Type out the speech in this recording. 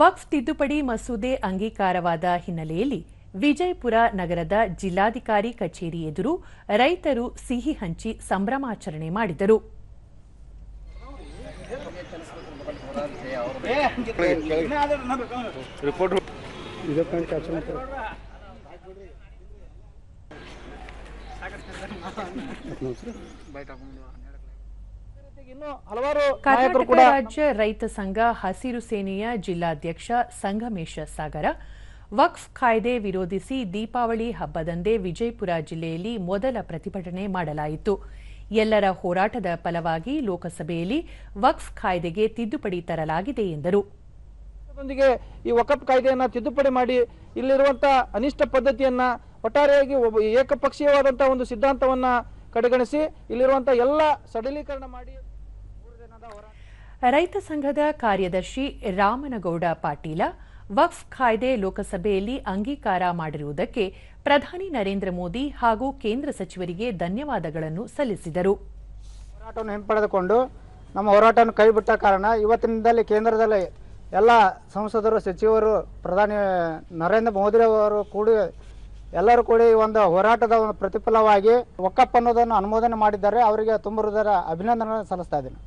ವಕ್ಫ್ ತಿದ್ದುಪಡಿ ಮಸೂದೆ ಅಂಗೀಕಾರವಾದ ಹಿನ್ನೆಲೆಯಲ್ಲಿ ವಿಜಯಪುರ ನಗರದ ಜಿಲ್ಲಾಧಿಕಾರಿ ಕಚೇರಿ ಎದುರು ರೈತರು ಸಿಹಿ ಹಂಚಿ ಸಂಭ್ರಮಾಚರಣೆ ಮಾಡಿದರು. ಕರ್ನಾಟಕ ರಾಜ್ಯ ರೈತ ಸಂಘ ಹಸಿರು ಸೇನೆಯ ಜಿಲ್ಲಾಧ್ಯಕ್ಷ ಸಂಗಮೇಶ ಸಾಗರ ವಕ್ಫ್ ಕಾಯ್ದೆ ವಿರೋಧಿಸಿ ದೀಪಾವಳಿ ಹಬ್ಬದಂದೇ ವಿಜಯಪುರ ಜಿಲ್ಲೆಯಲ್ಲಿ ಮೊದಲ ಪ್ರತಿಭಟನೆ ಮಾಡಲಾಯಿತು. ಎಲ್ಲರ ಹೋರಾಟದ ಫಲವಾಗಿ ಲೋಕಸಭೆಯಲ್ಲಿ ವಕ್ಫ್ ಕಾಯ್ದೆಗೆ ತಿದ್ದುಪಡಿ ತರಲಾಗಿದೆ ಎಂದರು. ಅದರೊಂದಿಗೆ ಈ ವಕಫ್ ಕಾಯ್ದೆಯನ್ನ ತಿದ್ದುಪಡಿ ಮಾಡಿ ಇಲ್ಲಿರುವಂತಹ ಅನಿಷ್ಟ ಪದ್ಧತಿಯನ್ನ ಒಟ್ಟಾರೆಯಾಗಿ ಏಕಪಕ್ಷೀಯವಾದಂತಹ ಏಕಪಕ್ಷೀಯವಾದಂತ ಒಂದು ಸಿದ್ಧಾಂತವನ್ನ ಕಡೆಗಣಿಸಿ ಇಲ್ಲಿರುವಂತಹ ಎಲ್ಲ ಸಡಿಲೀಕರಣ ಮಾಡಿ ರೈತ ಸಂಘದ ಕಾರ್ಯದರ್ಶಿ ರಾಮನಗೌಡ ಪಾಟೀಲ, ವಕ್ಫ್ ಕಾಯ್ದೆ ಲೋಕಸಭೆಯಲ್ಲಿ ಅಂಗೀಕಾರ ಮಾಡಿರುವುದಕ್ಕೆ ಪ್ರಧಾನಿ ನರೇಂದ್ರ ಮೋದಿ ಹಾಗೂ ಕೇಂದ್ರ ಸಚಿವರಿಗೆ ಧನ್ಯವಾದಗಳನ್ನು ಸಲ್ಲಿಸಿದರು. ಹೋರಾಟವನ್ನು ಹಿಂಪಡೆದುಕೊಂಡು ನಮ್ಮ ಹೋರಾಟವನ್ನು ಕೈಬಿಟ್ಟ ಕಾರಣ ಇವತ್ತಿನಿಂದಲೇ ಕೇಂದ್ರದಲ್ಲಿ ಎಲ್ಲ ಸಂಸದರು, ಸಚಿವರು, ಪ್ರಧಾನಿ ನರೇಂದ್ರ ಮೋದಿರವರು ಕೂಡ ಎಲ್ಲರೂ ಕೂಡ ಈ ಒಂದು ಹೋರಾಟದ ಒಂದು ಪ್ರತಿಫಲವಾಗಿ ಒಕ್ಕಪ್ಪ ಅನ್ನೋದನ್ನು ಅನುಮೋದನೆ ಮಾಡಿದ್ದಾರೆ. ಅವರಿಗೆ ತುಂಬ ಹೃದಯ ಅಭಿನಂದನೆ ಸಲ್ಲಿಸ್ತಾ ಇದ್ದೀನಿ.